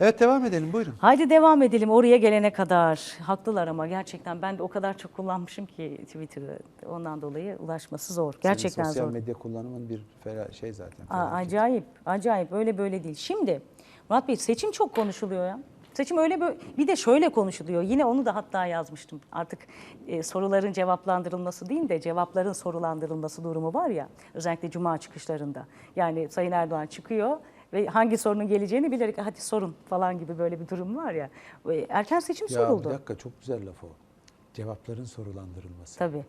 Evet devam edelim buyurun. Haydi devam edelim oraya gelene kadar. Haklılar ama gerçekten ben de o kadar çok kullanmışım ki Twitter'ı. Ondan dolayı ulaşması zor. Gerçekten Senin sosyal zor. medya kullanımın bir fela- şey zaten. Aa, felaket. acayip, acayip. Öyle böyle değil. Şimdi Murat Bey seçim çok konuşuluyor ya. Seçim öyle böyle bir de şöyle konuşuluyor. Yine onu da hatta yazmıştım. Artık e, soruların cevaplandırılması değil de cevapların sorulandırılması durumu var ya. Özellikle cuma çıkışlarında. Yani Sayın Erdoğan çıkıyor ve hangi sorunun geleceğini bilerek hadi sorun falan gibi böyle bir durum var ya. Erken seçim Ya soruldu. bir dakika çok güzel laf o. Cevapların sorulandırılması. Tabii.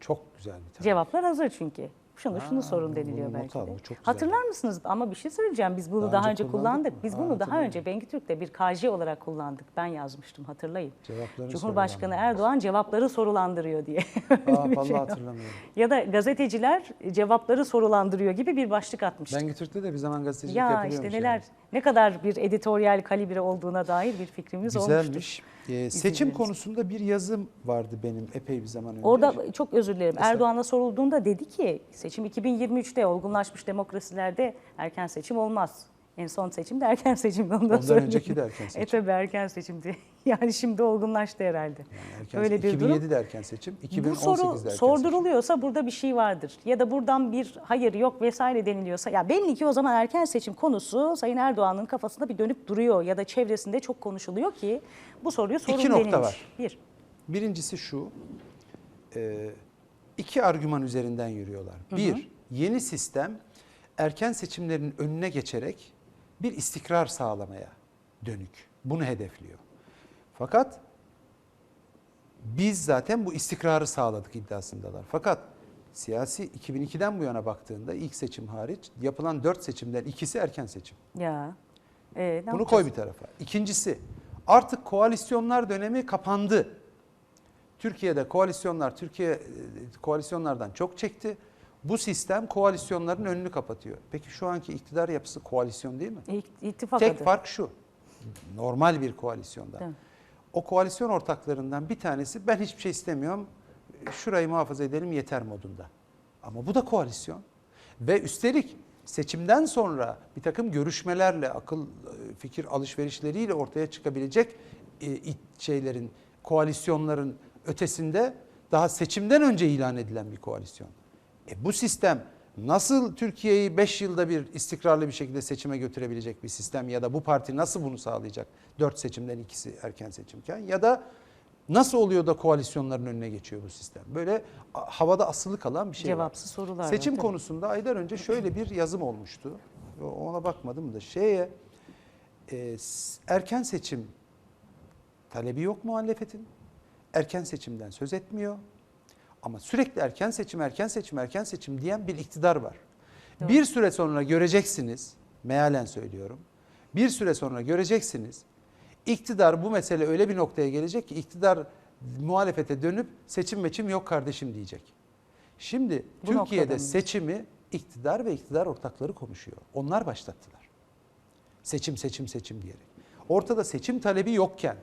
Çok güzel bir tarif. Cevaplar hazır çünkü. Şunu şunu sorun bunu deniliyor not belki al, de. bu çok güzel. Hatırlar mısınız? Ama bir şey söyleyeceğim. Biz bunu Daha daha, önce önce, kullandık kullandık. mı? Biz Aa, bunu daha hatırlıyorum. önce Bengi Türk'te bir KJ olarak kullandık. Ben yazmıştım hatırlayın. Cevapların Cumhurbaşkanı. Erdoğan cevapları sorulandırıyor diye. Aa, bir vallahi şey var. hatırlamıyorum. ya da gazeteciler cevapları sorulandırıyor gibi bir başlık atmış. Ben Türk'te de bir zaman gazetecilik ya yapılıyormuş. işte neler yani. Ne kadar bir editoryal kalibre olduğuna dair bir fikrimiz olmuştur. Güzelmiş. Ee, seçim konusunda bir yazım vardı benim epey bir zaman önce. Orada çok özür dilerim. Erdoğan'a sorulduğunda dedi ki seçim 2023'te olgunlaşmış demokrasilerde erken seçim olmaz. En son seçim de erken seçim. Ondan söyleyeyim. önceki de erken seçim. E tabii erken seçimdi. Yani şimdi olgunlaştı herhalde. Yani erken, Öyle bir durum. 2007'de erken seçim, 2018'de Bu soru erken seçim. sorduruluyorsa burada bir şey vardır. Ya da buradan bir hayır yok vesaire deniliyorsa ya belli ki o zaman erken seçim konusu Sayın Erdoğan'ın kafasında bir dönüp duruyor ya da çevresinde çok konuşuluyor ki bu soruyu sorun İki nokta denilmiş. var. Bir. Birincisi şu, e, iki argüman üzerinden yürüyorlar. Bir, yeni sistem erken seçimlerin önüne geçerek bir istikrar sağlamaya dönük. Bunu hedefliyor. Fakat biz zaten bu istikrarı sağladık iddiasındalar. Fakat siyasi 2002'den bu yana baktığında ilk seçim hariç yapılan dört seçimden ikisi erken seçim. Ya. Ee, ne Bunu yapacağız? koy bir tarafa. İkincisi artık koalisyonlar dönemi kapandı. Türkiye'de koalisyonlar Türkiye e, koalisyonlardan çok çekti. Bu sistem koalisyonların önünü kapatıyor. Peki şu anki iktidar yapısı koalisyon değil mi? İ- İttifak Tek adı. fark şu. Normal bir koalisyondan. Değil mi? O koalisyon ortaklarından bir tanesi ben hiçbir şey istemiyorum. Şurayı muhafaza edelim yeter modunda. Ama bu da koalisyon. Ve üstelik seçimden sonra bir takım görüşmelerle, akıl e, fikir alışverişleriyle ortaya çıkabilecek e, şeylerin, koalisyonların ötesinde daha seçimden önce ilan edilen bir koalisyon. E bu sistem nasıl Türkiye'yi 5 yılda bir istikrarlı bir şekilde seçime götürebilecek bir sistem ya da bu parti nasıl bunu sağlayacak? 4 seçimden ikisi erken seçimken ya da nasıl oluyor da koalisyonların önüne geçiyor bu sistem? Böyle havada asılı kalan bir şey var. Cevapsız sorular var, Seçim tabii. konusunda aylar önce şöyle bir yazım olmuştu. Ona bakmadım da şeye e, erken seçim talebi yok muhalefetin. Erken seçimden söz etmiyor. Ama sürekli erken seçim, erken seçim, erken seçim diyen bir iktidar var. Bir süre sonra göreceksiniz, mealen söylüyorum. Bir süre sonra göreceksiniz. İktidar bu mesele öyle bir noktaya gelecek ki iktidar muhalefete dönüp seçim meçim yok kardeşim diyecek. Şimdi Bu Türkiye'de seçimi iktidar ve iktidar ortakları konuşuyor. Onlar başlattılar. Seçim seçim seçim diyerek. Ortada seçim talebi yokken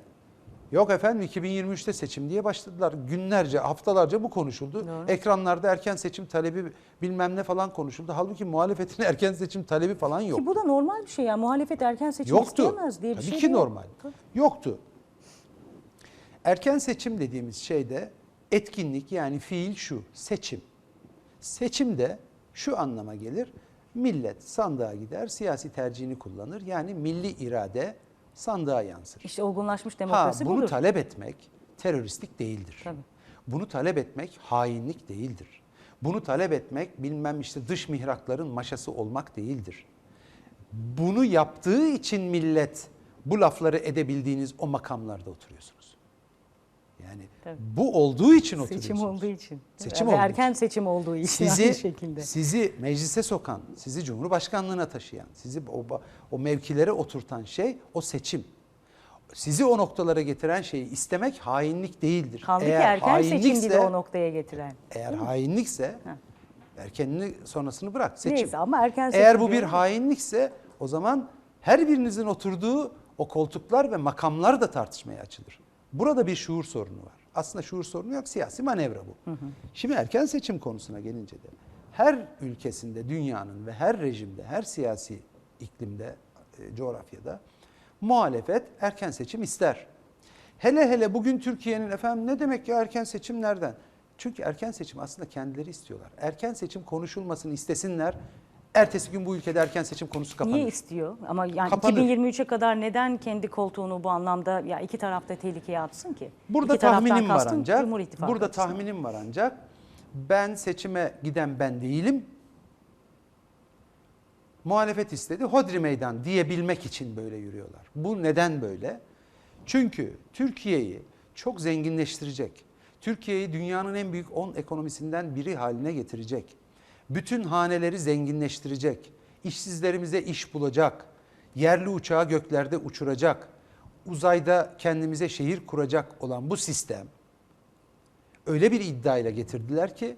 Yok efendim 2023'te seçim diye başladılar. Günlerce, haftalarca bu konuşuldu. Doğru. Ekranlarda erken seçim talebi bilmem ne falan konuşuldu. Halbuki muhalefetin erken seçim talebi falan yok. Ki bu da normal bir şey ya. Muhalefet erken seçim Yoktu. isteyemez diye bir Tabii şey ki de yok. normal. Yoktu. Erken seçim dediğimiz şeyde etkinlik yani fiil şu, seçim. Seçimde şu anlama gelir. Millet sandığa gider, siyasi tercihini kullanır. Yani milli irade sandığa yansır. İşte olgunlaşmış Ha, demokrasi bunu budur. talep etmek teröristlik değildir. Tabii. Bunu talep etmek hainlik değildir. Bunu talep etmek bilmem işte dış mihrakların maşası olmak değildir. Bunu yaptığı için millet bu lafları edebildiğiniz o makamlarda oturuyorsunuz. Yani Tabii. bu olduğu için oturuyorsunuz. Seçim olduğu için. Seçim Ve olduğu erken için. seçim olduğu için Sizi, aynı şekilde. sizi meclise sokan, sizi cumhurbaşkanlığına taşıyan, sizi o, o mevkilere oturtan şey o seçim. Sizi o noktalara getiren şeyi istemek hainlik değildir. Kaldı ki erken seçim bile o noktaya getiren. Eğer hainlikse erkenini sonrasını bırak seçim. Neyse ama erken seçim Eğer bu bir hainlikse o zaman her birinizin oturduğu o koltuklar ve makamlar da tartışmaya açılır. Burada bir şuur sorunu var. Aslında şuur sorunu yok siyasi manevra bu. Şimdi erken seçim konusuna gelince de her ülkesinde dünyanın ve her rejimde her siyasi iklimde e, coğrafyada muhalefet erken seçim ister. Hele hele bugün Türkiye'nin efendim ne demek ya erken seçim nereden? Çünkü erken seçim aslında kendileri istiyorlar. Erken seçim konuşulmasını istesinler. Ertesi gün bu ülkede erken seçim konusu kapanır. Niye istiyor? Ama yani Kapanır. 2023'e kadar neden kendi koltuğunu bu anlamda ya iki tarafta tehlikeye atsın ki? Burada İki tahminim var ancak. Burada açısından. tahminim var ancak. Ben seçime giden ben değilim. Muhalefet istedi. Hodri meydan diyebilmek için böyle yürüyorlar. Bu neden böyle? Çünkü Türkiye'yi çok zenginleştirecek. Türkiye'yi dünyanın en büyük 10 ekonomisinden biri haline getirecek. Bütün haneleri zenginleştirecek. İşsizlerimize iş bulacak. Yerli uçağı göklerde uçuracak. Uzayda kendimize şehir kuracak olan bu sistem öyle bir iddiayla getirdiler ki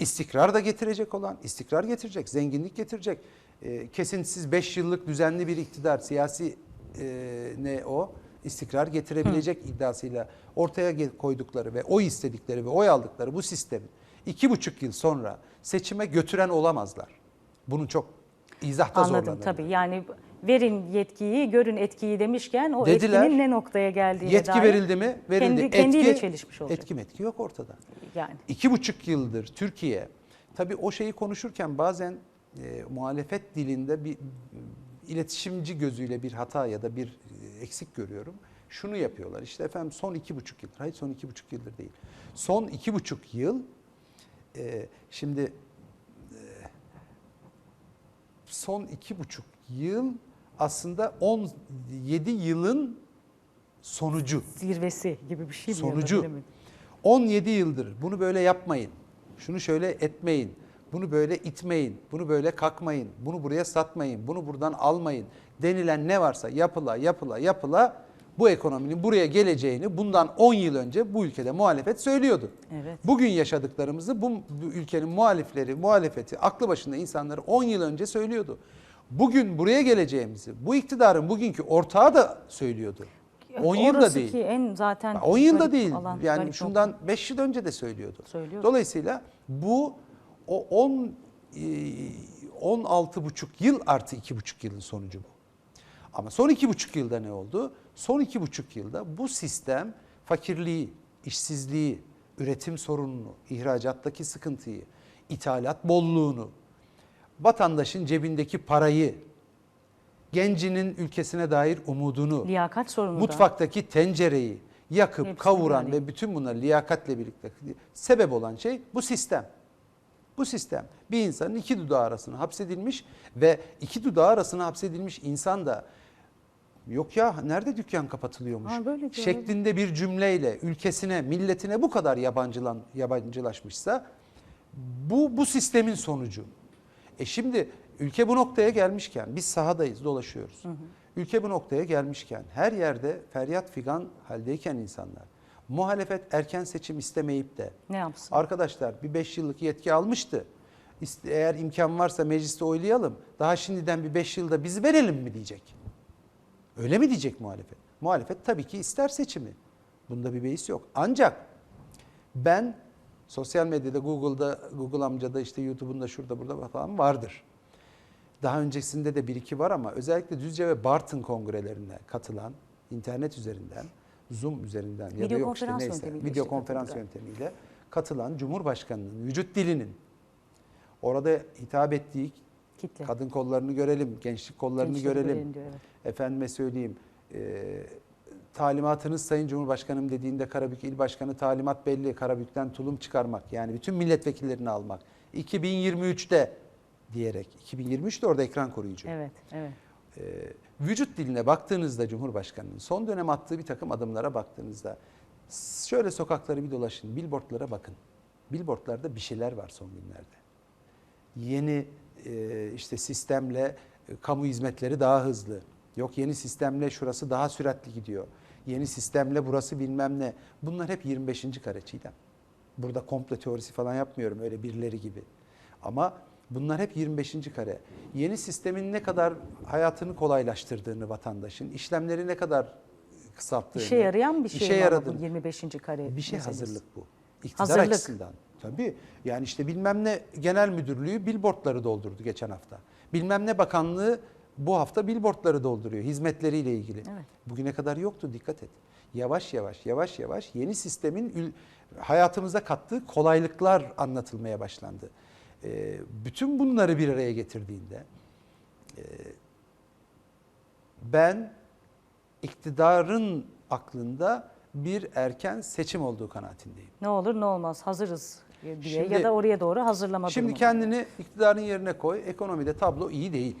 istikrar da getirecek olan, istikrar getirecek, zenginlik getirecek. E, kesintisiz 5 yıllık düzenli bir iktidar, siyasi e, ne o? istikrar getirebilecek iddiasıyla ortaya koydukları ve oy istedikleri ve oy aldıkları bu sistemi iki buçuk yıl sonra seçime götüren olamazlar. Bunu çok izahta Anladım zorlanırlar. tabii. Yani verin yetkiyi, görün etkiyi demişken o Dediler. etkinin ne noktaya geldiğine Yetki dair verildi mi? Verildi. Kendi, kendiyle Etki- çelişmiş olacak. Etki metki yok ortada. Yani İki buçuk yıldır Türkiye, tabii o şeyi konuşurken bazen e, muhalefet dilinde bir iletişimci gözüyle bir hata ya da bir e, eksik görüyorum. Şunu yapıyorlar işte efendim son iki buçuk yıldır, hayır son iki buçuk yıldır değil. Son iki buçuk yıl e, şimdi e, son iki buçuk yıl aslında 17 yılın sonucu. zirvesi gibi bir şey mi? Sonucu. bilemedim. 17 yıldır bunu böyle yapmayın. Şunu şöyle etmeyin. Bunu böyle itmeyin. Bunu böyle kakmayın. Bunu buraya satmayın. Bunu buradan almayın. Denilen ne varsa yapıla yapıla yapıla bu ekonominin buraya geleceğini bundan 10 yıl önce bu ülkede muhalefet söylüyordu. Evet. Bugün yaşadıklarımızı bu, bu ülkenin muhalifleri, muhalefeti, aklı başında insanları 10 yıl önce söylüyordu. Bugün buraya geleceğimizi bu iktidarın bugünkü ortağı da söylüyordu. 10 yılda değil. ki en zaten 10 yılda değil. alan, yani şundan 5 yıl önce de söylüyordu. Söylüyordu. Dolayısıyla bu o 10 e, 16 buçuk yıl artı 2 buçuk yılın sonucu bu. Ama son iki buçuk yılda ne oldu? Son iki buçuk yılda bu sistem fakirliği, işsizliği, üretim sorununu, ihracattaki sıkıntıyı, ithalat bolluğunu, vatandaşın cebindeki parayı, gencinin ülkesine dair umudunu, liyakat sorunu da. mutfaktaki tencereyi yakıp Hepsini kavuran yani. ve bütün bunlar liyakatle birlikte sebep olan şey bu sistem. Bu sistem bir insanın iki dudağı arasına hapsedilmiş ve iki dudağı arasına hapsedilmiş insan da yok ya nerede dükkan kapatılıyormuş Ha, böyle şeklinde bir cümleyle ülkesine, milletine bu kadar yabancılan yabancılaşmışsa bu bu sistemin sonucu. E şimdi ülke bu noktaya gelmişken biz sahadayız, dolaşıyoruz. Ülke bu noktaya gelmişken her yerde feryat figan haldeyken insanlar muhalefet erken seçim istemeyip de Ne yapsın? arkadaşlar bir 5 yıllık yetki almıştı. Eğer imkan varsa mecliste oylayalım. Daha şimdiden bir 5 yılda bizi verelim mi diyecek. Öyle mi diyecek muhalefet? Muhalefet tabii ki ister seçimi. Bunda bir beis yok. Ancak ben sosyal medyada, Google'da, Google amcada işte YouTube'un da şurada burada falan vardır. Daha öncesinde de bir iki var ama özellikle Düzce ve Bartın kongrelerine katılan internet üzerinden, Zoom üzerinden ya da Video yok işte konferans neyse video işte konferans katıldı. yöntemiyle katılan Cumhurbaşkanı'nın vücut dilinin orada hitap ettiği Kitle. kadın kollarını görelim, gençlik kollarını görelim. görelim diyor, evet. Efendime söyleyeyim, e, talimatınız Sayın Cumhurbaşkanım dediğinde Karabük İl Başkanı talimat belli. Karabük'ten tulum çıkarmak. Yani bütün milletvekillerini almak. 2023'te diyerek. 2023'te orada ekran koruyucu. Evet, evet. E, vücut diline baktığınızda Cumhurbaşkanı'nın son dönem attığı bir takım adımlara baktığınızda şöyle sokakları bir dolaşın, billboardlara bakın. Billboardlarda bir şeyler var son günlerde. Yeni e, işte sistemle e, kamu hizmetleri daha hızlı. Yok yeni sistemle şurası daha süratli gidiyor. Yeni sistemle burası bilmem ne. Bunlar hep 25. kare Çiğdem. Burada komple teorisi falan yapmıyorum öyle birileri gibi. Ama bunlar hep 25. kare. Yeni sistemin ne kadar hayatını kolaylaştırdığını vatandaşın, işlemleri ne kadar kısalttığını. İşe yarayan bir şey işe ama bu yaradığını. 25. kare Bir şey meselesi? hazırlık bu. İktidar Hazırlık. açısından. Tabii. Yani işte bilmem ne genel müdürlüğü billboardları doldurdu geçen hafta. Bilmem ne bakanlığı bu hafta billboardları dolduruyor hizmetleriyle ilgili. Evet. Bugüne kadar yoktu dikkat et. Yavaş yavaş yavaş yavaş yeni sistemin hayatımıza kattığı kolaylıklar anlatılmaya başlandı. Ee, bütün bunları bir araya getirdiğinde e, ben iktidarın aklında bir erken seçim olduğu kanaatindeyim. Ne olur ne olmaz hazırız diye Şimdi- ya da oraya doğru hazırlama Şimdi durumu. kendini iktidarın yerine koy. Ekonomide tablo iyi değil.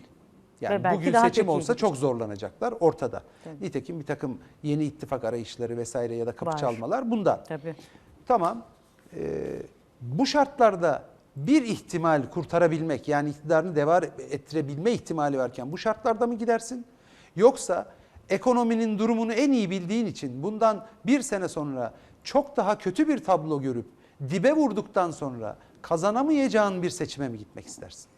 Yani Ve bugün seçim olsa çok zorlanacaklar ortada. Tabii. Nitekim bir takım yeni ittifak arayışları vesaire ya da kapı Var. çalmalar bundan. Tabii. Tamam. Ee, bu şartlarda bir ihtimal kurtarabilmek yani iktidarını devam ettirebilme ihtimali varken bu şartlarda mı gidersin? Yoksa ekonominin durumunu en iyi bildiğin için bundan bir sene sonra çok daha kötü bir tablo görüp dibe vurduktan sonra kazanamayacağın bir seçime mi gitmek istersin?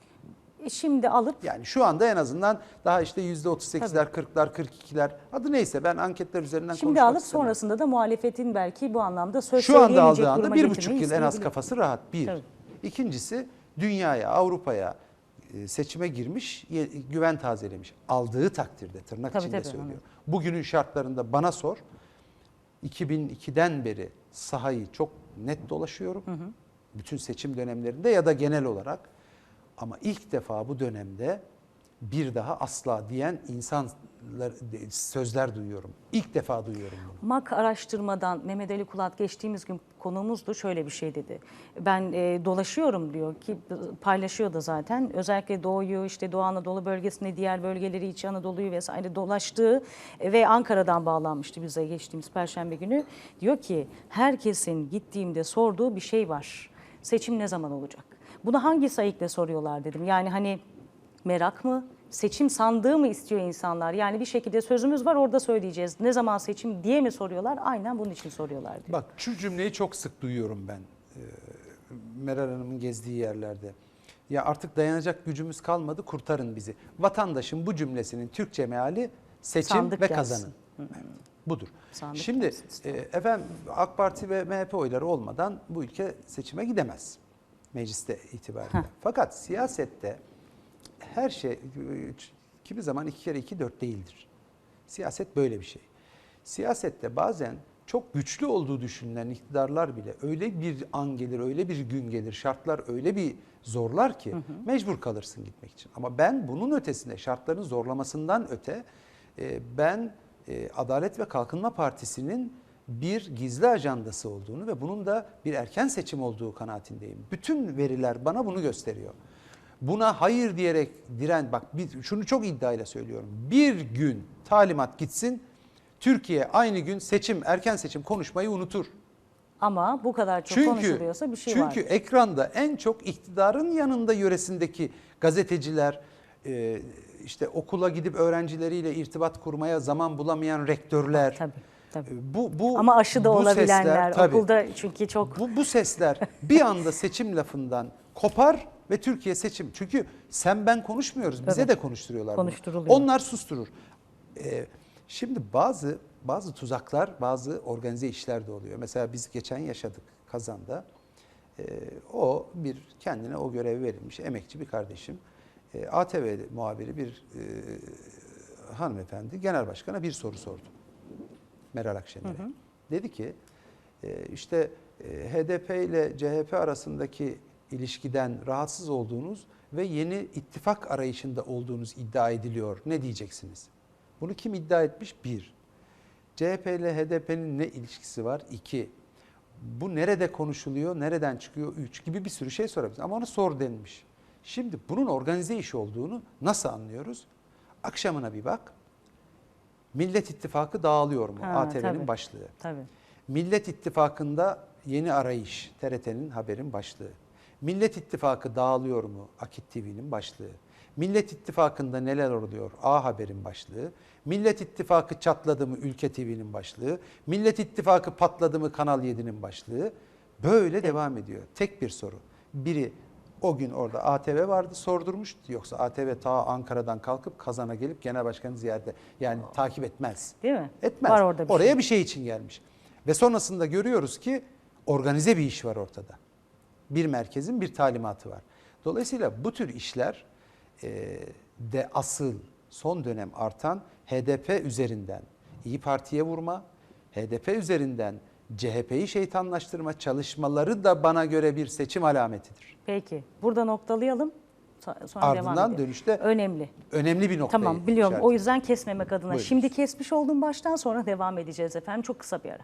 E Şimdi alıp Yani şu anda en azından daha işte %38'ler, 40'lar, 42'ler adı neyse ben anketler üzerinden şimdi konuşmak alıp istemem. sonrasında da muhalefetin belki bu anlamda söz Şu anda aldığı anda bir buçuk yıl en az kafası rahat. Bir. Tabii. İkincisi dünyaya, Avrupa'ya e, seçime girmiş, güven tazelemiş. Aldığı takdirde tırnak Tabii, içinde tabii, söylüyor. Bugünün şartlarında bana sor. 2002'den beri sahayı çok net dolaşıyorum. Bütün seçim dönemlerinde ya da genel olarak. Ama ilk defa bu dönemde bir daha asla diyen insanlar sözler duyuyorum. İlk defa duyuyorum bunu. MAK araştırmadan Mehmet Ali Kulat geçtiğimiz gün konuğumuzdu şöyle bir şey dedi. Ben e, dolaşıyorum diyor ki paylaşıyor da zaten. Özellikle Doğu'yu işte Doğu Anadolu bölgesinde diğer bölgeleri İç Anadolu'yu vesaire dolaştığı e, ve Ankara'dan bağlanmıştı bize geçtiğimiz Perşembe günü. Diyor ki herkesin gittiğimde sorduğu bir şey var. Seçim ne zaman olacak? Bunu hangi sayıkla soruyorlar dedim. Yani hani merak mı? Seçim sandığı mı istiyor insanlar? Yani bir şekilde sözümüz var orada söyleyeceğiz. Ne zaman seçim diye mi soruyorlar? Aynen bunun için soruyorlar diyor. Bak şu cümleyi çok sık duyuyorum ben. Ee, Meral Hanım'ın gezdiği yerlerde. Ya artık dayanacak gücümüz kalmadı kurtarın bizi. Vatandaşın bu cümlesinin Türkçe meali seçim Sandık ve gelsin. kazanın. Budur. Sandık Şimdi e, efendim AK Parti ve MHP oyları olmadan bu ülke seçime gidemez. Mecliste itibariyle. Fakat siyasette her şey kimi zaman iki kere iki dört değildir. Siyaset böyle bir şey. Siyasette bazen çok güçlü olduğu düşünülen iktidarlar bile öyle bir an gelir, öyle bir gün gelir, şartlar öyle bir zorlar ki mecbur kalırsın gitmek için. Ama ben bunun ötesinde şartların zorlamasından öte e, ben e, Adalet ve Kalkınma Partisi'nin bir gizli ajandası olduğunu ve bunun da bir erken seçim olduğu kanaatindeyim. Bütün veriler bana bunu gösteriyor. Buna hayır diyerek diren bak bir, şunu çok iddiayla söylüyorum. Bir gün talimat gitsin Türkiye aynı gün seçim erken seçim konuşmayı unutur. Ama bu kadar çok konuşuluyorsa bir şey çünkü var. ekranda en çok iktidarın yanında yöresindeki gazeteciler e, işte okula gidip öğrencileriyle irtibat kurmaya zaman bulamayan rektörler. Tabii, tabii. e, Bu, bu, Ama aşı da bu olabilenler sesler, tabii. okulda çünkü çok Bu, bu sesler bir anda seçim lafından kopar ve Türkiye seçim. Çünkü sen ben konuşmuyoruz. Bize de konuşturuyorlar bunu. Konuşturuluyor. Onlar susturur. Ee, şimdi bazı bazı tuzaklar, bazı organize işler de oluyor. Mesela biz geçen yaşadık Kazan'da. Ee, o bir kendine o görev verilmiş emekçi bir kardeşim. Ee, ATV muhabiri bir e, hanımefendi genel başkana bir soru sordu. Meral Akşener'e. Dedi ki e, işte e, HDP ile CHP arasındaki ilişkiden rahatsız olduğunuz ve yeni ittifak arayışında olduğunuz iddia ediliyor. Ne diyeceksiniz? Bunu kim iddia etmiş? Bir. CHP ile HDP'nin ne ilişkisi var? İki. Bu nerede konuşuluyor, nereden çıkıyor? Üç gibi bir sürü şey sorabiliriz. Ama ona sor denilmiş. Şimdi bunun organize iş olduğunu nasıl anlıyoruz? Akşamına bir bak. Millet İttifakı dağılıyor mu? ATV'nin başlığı. tabii. Millet İttifakı'nda yeni arayış, TRT'nin haberin başlığı. Millet İttifakı dağılıyor mu? Akit TV'nin başlığı. Millet İttifakı'nda neler oluyor? A Haber'in başlığı. Millet İttifakı çatladı mı? Ülke TV'nin başlığı. Millet İttifakı patladı mı? Kanal 7'nin başlığı. Böyle devam ediyor. Tek bir soru. Biri o gün orada ATV vardı sordurmuş. Yoksa ATV ta Ankara'dan kalkıp Kazan'a gelip genel başkanı ziyarete yani takip etmez. Değil mi? Etmez. Var orada bir Oraya şey. bir şey için gelmiş. Ve sonrasında görüyoruz ki organize bir iş var ortada. Bir merkezin bir talimatı var. Dolayısıyla bu tür işler e, de asıl son dönem artan HDP üzerinden İyi Parti'ye vurma, HDP üzerinden CHP'yi şeytanlaştırma çalışmaları da bana göre bir seçim alametidir. Peki. Burada noktalayalım. So- Sonra devam Ardından edelim. dönüşte Önemli. önemli bir noktayı Tamam biliyorum. işaret O yüzden kesmemek adına. Buyurun. Şimdi kesmiş olduğum baştan sonra devam edeceğiz efendim. Çok kısa bir ara.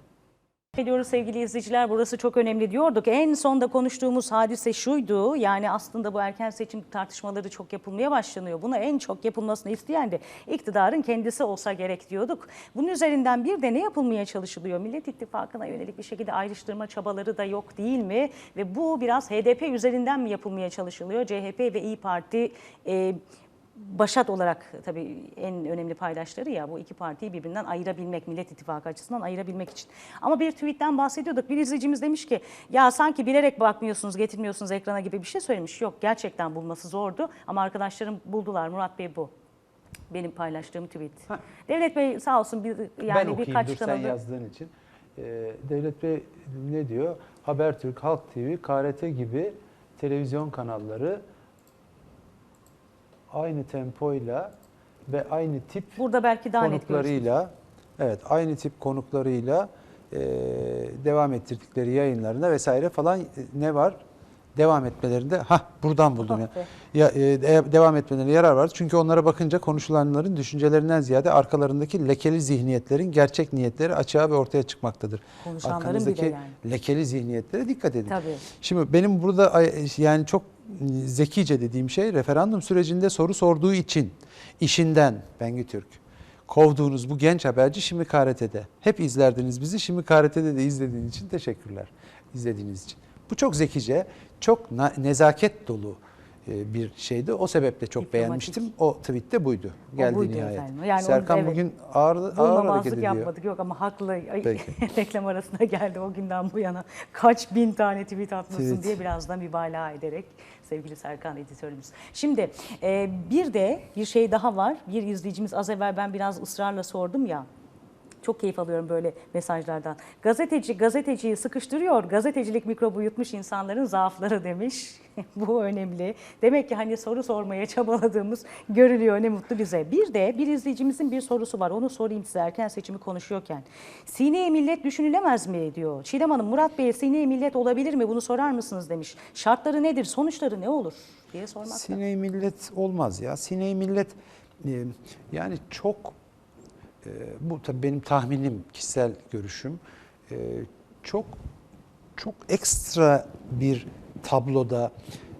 Ediyoruz sevgili izleyiciler burası çok önemli diyorduk. En sonda konuştuğumuz hadise şuydu. Yani aslında bu erken seçim tartışmaları çok yapılmaya başlanıyor. Buna en çok yapılmasını isteyen de iktidarın kendisi olsa gerek diyorduk. Bunun üzerinden bir de ne yapılmaya çalışılıyor? Millet İttifakı'na yönelik bir şekilde ayrıştırma çabaları da yok değil mi? Ve bu biraz HDP üzerinden mi yapılmaya çalışılıyor? CHP ve İyi Parti e, Başat olarak tabii en önemli paydaşları ya bu iki partiyi birbirinden ayırabilmek, Millet İttifakı açısından ayırabilmek için. Ama bir tweetten bahsediyorduk. Bir izleyicimiz demiş ki ya sanki bilerek bakmıyorsunuz, getirmiyorsunuz ekrana gibi bir şey söylemiş. Yok gerçekten bulması zordu ama arkadaşlarım buldular. Murat Bey bu. Benim paylaştığım tweet. Devlet Bey sağ olsun bir, yani ben okuyayım birkaç dur sen kanalı yazdığın için. Ee, Devlet Bey ne diyor? Habertürk, Halk TV, KRT gibi televizyon kanalları aynı tempoyla ve aynı tip burada belki daha konuklarıyla evet aynı tip konuklarıyla e, devam ettirdikleri yayınlarında vesaire falan e, ne var? Devam etmelerinde ha buradan buldum ya. Be. ya e, de- devam etmelerine yarar var. Çünkü onlara bakınca konuşulanların düşüncelerinden ziyade arkalarındaki lekeli zihniyetlerin gerçek niyetleri açığa ve ortaya çıkmaktadır. Konuşanların Arkanızdaki bile yani. lekeli zihniyetlere dikkat edin. Tabii. Şimdi benim burada yani çok zekice dediğim şey referandum sürecinde soru sorduğu için işinden Bengü Türk kovduğunuz bu genç haberci şimdi KRT'de. Hep izlerdiniz bizi. Şimdi KRT'de de izlediğiniz için teşekkürler. İzlediğiniz için. Bu çok zekice, çok nezaket dolu bir şeydi. O sebeple çok Diplomatik. beğenmiştim. O tweette buydu. Geldi buydu nihayet. efendim. Yani Serkan evet. bugün ağır, ağır hareket ediyor. yapmadık yok ama haklı. Reklam arasına geldi o günden bu yana kaç bin tane tweet atmışsın Tweet. diye biraz da mübalağa ederek sevgili Serkan editörümüz. Şimdi e, bir de bir şey daha var. Bir izleyicimiz az evvel ben biraz ısrarla sordum ya. Çok keyif alıyorum böyle mesajlardan. Gazeteci gazeteciyi sıkıştırıyor. Gazetecilik mikrobu yutmuş insanların zaafları demiş. Bu önemli. Demek ki hani soru sormaya çabaladığımız görülüyor. Ne mutlu bize. Bir de bir izleyicimizin bir sorusu var. Onu sorayım size erken seçimi konuşuyorken. Sine millet düşünülemez mi diyor. Çiğdem Hanım Murat Bey'e sine millet olabilir mi? Bunu sorar mısınız demiş. Şartları nedir? Sonuçları ne olur? diye sormakta. Sine millet olmaz ya. Sine millet e, yani çok bu tabii benim tahminim, kişisel görüşüm. e, çok çok ekstra bir tabloda,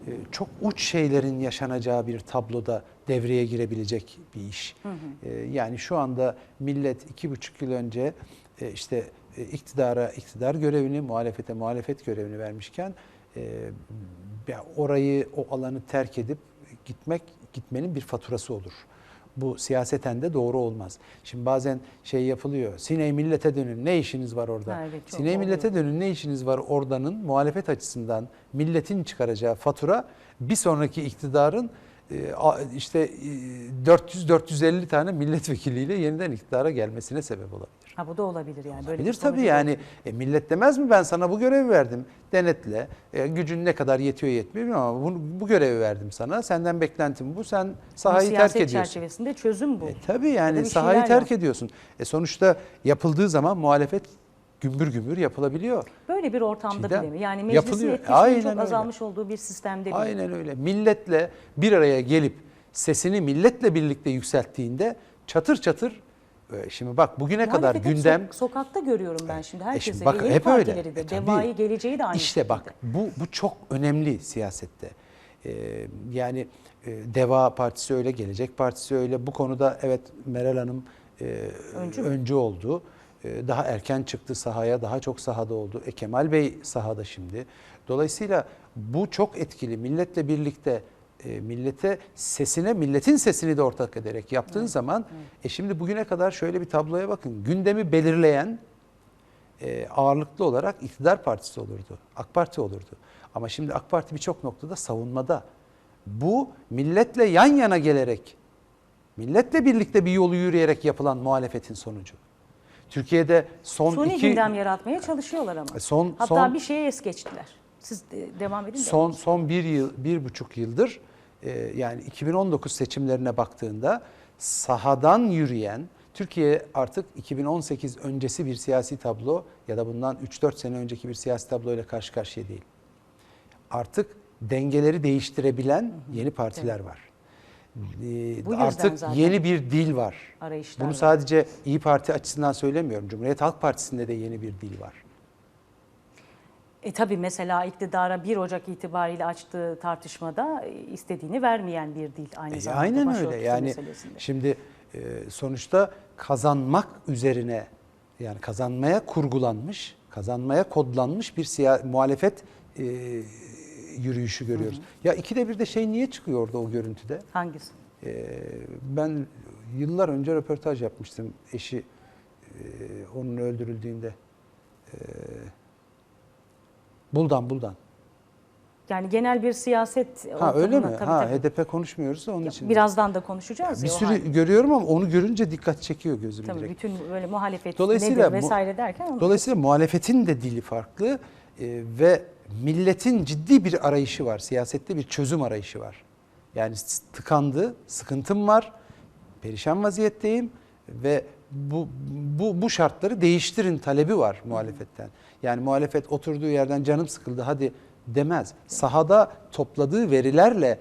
e, çok uç şeylerin yaşanacağı bir tabloda devreye girebilecek bir iş. E, Yani şu anda millet iki buçuk yıl önce e, işte e, iktidara iktidar görevini, muhalefete muhalefet görevini vermişken orayı, o alanı terk edip gitmek, gitmenin bir faturası olur. Bu siyaseten de doğru olmaz. Şimdi bazen şey yapılıyor. Sine millete dönün ne işiniz var orada? Evet, çok Sine oluyor. millete dönün ne işiniz var oradanın muhalefet açısından milletin çıkaracağı fatura bir sonraki iktidarın işte 400-450 tane milletvekiliyle yeniden iktidara gelmesine sebep olabilir. Ha bu da olabilir yani. Böyle Bilir bir sonucu tabii yani olabilir. e, millet demez mi ben sana bu görevi verdim denetle e, gücün ne kadar yetiyor yetmiyor ama bunu, bu görevi verdim sana senden beklentim bu sen sahayı terk siyaset ediyorsun. çerçevesinde çözüm bu. E, tabii yani sahayı terk yap. ediyorsun. E, sonuçta yapıldığı zaman muhalefet gümbür gümbür yapılabiliyor. Böyle bir ortamda Çiğdem, bile mi? Yani meclisin yapılıyor. etkisinin Aynen çok öyle. azalmış olduğu bir sistemde bile. Aynen öyle. Milletle bir araya gelip sesini milletle birlikte yükselttiğinde çatır çatır e, şimdi bak bugüne kadar Muhalefet hep gündem sok- sokakta görüyorum ben şimdi E herkesi. şimdi bak ve yeni hep öyle. de. E. Deva'yı geleceği de aynı İşte şekilde. bak bu bu çok önemli siyasette. Ee, yani e, Deva Partisi öyle, Gelecek Partisi öyle. Bu konuda evet Meral Hanım e, Öncü öncü, oldu. E, daha erken çıktı sahaya, daha çok sahada oldu. E, Kemal Bey sahada şimdi. Dolayısıyla bu çok etkili. Milletle birlikte e, millete sesine, milletin sesini de ortak ederek yaptığın zaman e şimdi bugüne kadar şöyle bir tabloya bakın. Gündemi belirleyen e, ağırlıklı olarak iktidar partisi olurdu. AK Parti olurdu. Ama şimdi AK Parti birçok noktada savunmada. Bu milletle yan yana gelerek, milletle birlikte bir yolu yürüyerek yapılan muhalefetin sonucu. Türkiye'de son Suni iki... gündem yaratmaya çalışıyorlar ama. E, son- Hatta son- bir şeye es geçtiler. Siz de- devam edin de. Son son bir yıl, bir buçuk yıldır e, yani 2019 seçimlerine baktığında sahadan yürüyen Türkiye artık 2018 öncesi bir siyasi tablo ya da bundan 3-4 sene önceki bir siyasi tabloyla karşı karşıya değil. Artık dengeleri değiştirebilen yeni partiler var. Ee, Bu artık yeni bir dil var. Arayışlar Bunu var. sadece İyi Parti açısından söylemiyorum. Cumhuriyet Halk Partisi'nde de yeni bir dil var. E tabii mesela iktidara 1 Ocak itibariyle açtığı tartışmada e, istediğini vermeyen bir dil aynı E, zamanda. aynen öyle. Yani meselesinde. şimdi e, sonuçta kazanmak üzerine yani kazanmaya kurgulanmış, kazanmaya kodlanmış bir siya, muhalefet e, yürüyüşü görüyoruz. Ya ikide bir de şey niye çıkıyor orada o görüntüde? Hangisi? E, ben yıllar önce röportaj yapmıştım eşi e, onun öldürüldüğünde. E, Buldan Buldan. Yani genel bir siyaset Ha öyle mi? tabii, ha tabii. HDP konuşmuyoruz da onun için. Birazdan da konuşacağız. bir ya o sürü halde. görüyorum ama onu görünce dikkat çekiyor gözüm Tabii direkt. bütün böyle muhalefet Dolayısıyla nedir vesaire derken Dolayısıyla muhalefetin de dili farklı e, ve milletin ciddi bir arayışı var. Siyasette bir çözüm arayışı var. Yani tıkandı, sıkıntım var, perişan vaziyetteyim ve bu, bu, bu şartları değiştirin talebi var muhalefetten. Yani muhalefet oturduğu yerden canım sıkıldı hadi demez. Sahada topladığı verilerle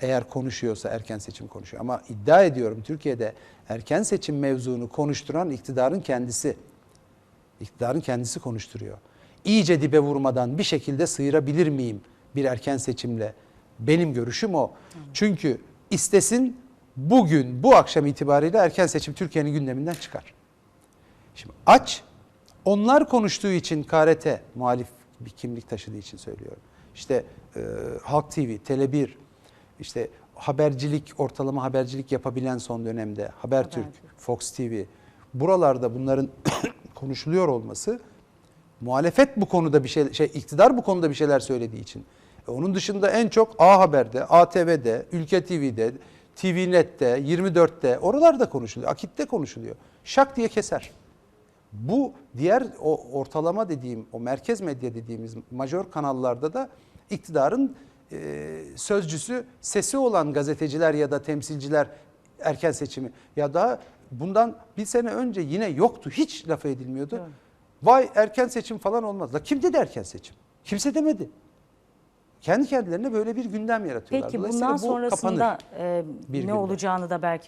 eğer konuşuyorsa erken seçim konuşuyor. Ama iddia ediyorum Türkiye'de erken seçim mevzunu konuşturan iktidarın kendisi. İktidarın kendisi konuşturuyor. İyice dibe vurmadan bir şekilde sıyırabilir miyim bir erken seçimle? Benim görüşüm o. Çünkü istesin bugün bu akşam itibariyle erken seçim Türkiye'nin gündeminden çıkar. Şimdi aç onlar konuştuğu için KRT muhalif bir kimlik taşıdığı için söylüyorum. İşte e, Halk TV, Tele1, işte habercilik, ortalama habercilik yapabilen son dönemde Habertürk, Habertürk. Fox TV buralarda bunların konuşuluyor olması muhalefet bu konuda bir şey şey iktidar bu konuda bir şeyler söylediği için. E, onun dışında en çok A Haber'de, ATV'de, Ülke TV'de, TVNet'te, 24'te oralarda konuşuluyor. Akit'te konuşuluyor. Şak diye keser. Bu diğer o ortalama dediğim, o merkez medya dediğimiz majör kanallarda da iktidarın e, sözcüsü, sesi olan gazeteciler ya da temsilciler erken seçimi ya da bundan bir sene önce yine yoktu, hiç laf edilmiyordu. Evet. Vay erken seçim falan olmaz. La kim dedi erken seçim? Kimse demedi. Kendi kendilerine böyle bir gündem yaratıyorlar. Peki Dolayısıyla bundan bu sonrasında kapanır. e, bir ne günde. olacağını da belki